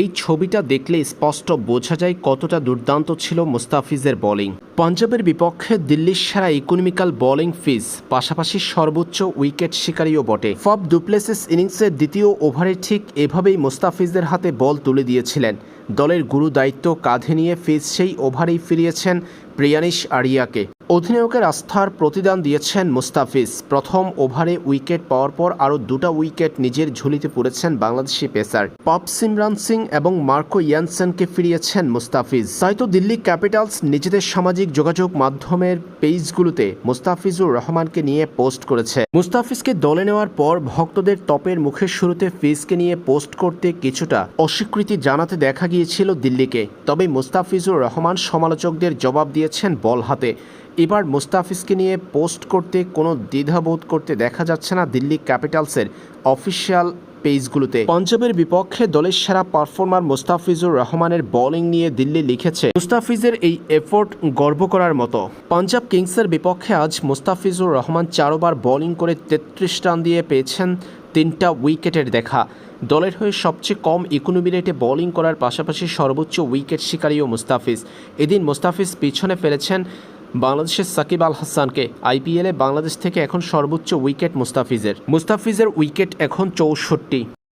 এই ছবিটা দেখলে স্পষ্ট বোঝা যায় কতটা দুর্দান্ত ছিল মুস্তাফিজের বোলিং পাঞ্জাবের বিপক্ষে দিল্লির সেরা ইকোনমিক্যাল বোলিং ফিজ পাশাপাশি সর্বোচ্চ উইকেট শিকারীও বটে। ফব ডুপ্লেসিস ইনিংসের দ্বিতীয় ওভারে ঠিক এভাবেই মুস্তাফিজের হাতে বল তুলে দিয়েছিলেন। দলের গুরু দায়িত্ব কাঁধে নিয়ে ফিজ সেই ওভারেই ফিরিয়েছেন প্রিয়ানিশ আরিয়াকে। অধিনায়কের আস্থার প্রতিদান দিয়েছেন মুস্তাফিজ। প্রথম ওভারে উইকেট পাওয়ার পর আরও দুটা উইকেট নিজের ঝুলিতে পড়েছেন বাংলাদেশি পেসার। পপ সিমরান সিং এবং মার্কো ইয়ানসেনকে ফিরিয়েছেন মুস্তাফিজ। তাই তো দিল্লি ক্যাপিটালস নিজেদের সামাজিক যোগাযোগ মাধ্যমের পেজগুলোতে মুস্তাফিজুর রহমানকে নিয়ে পোস্ট করেছে। মুস্তাফিজকে দলে নেওয়ার পর ভক্তদের টপের মুখের শুরুতে ফিজকে নিয়ে পোস্ট করতে কিছুটা অস্বীকৃতি জানাতে দেখা গিয়েছিল দিল্লিকে। তবে মুস্তাফিজুর রহমান সমালোচকদের জবাব দিয়েছেন বল হাতে। এবার মুস্তাফিজকে নিয়ে পোস্ট করতে কোনো দ্বিধাবোধ করতে দেখা যাচ্ছে না দিল্লি ক্যাপিটালসের অফিসিয়াল পেজগুলোতে। পাঞ্জাবের বিপক্ষে দলের সেরা পারফর্মার মুস্তাফিজুর রহমানের বোলিং নিয়ে দিল্লি লিখেছে, মুস্তাফিজের এই এফোর্ট গর্ব করার মতো। পাঞ্জাব কিংসের বিপক্ষে আজ মুস্তাফিজুর রহমান চারোবার বোলিং করে তেত্রিশ রান দিয়ে পেয়েছেন তিনটা উইকেটের দেখা। দলের হয়ে সবচেয়ে কম ইকোনমি রেটে বোলিং করার পাশাপাশি সর্বোচ্চ উইকেট শিকারীও মুস্তাফিজ। এদিন মুস্তাফিজ পিছনে ফেলেছেন বাংলাদেশের সাকিব আল হাসানকে আইপিএলে বাংলাদেশ থেকে এখন সর্বোচ্চ উইকেট মুস্তাফিজের। মুস্তাফিজের উইকেট এখন চৌষট্টি।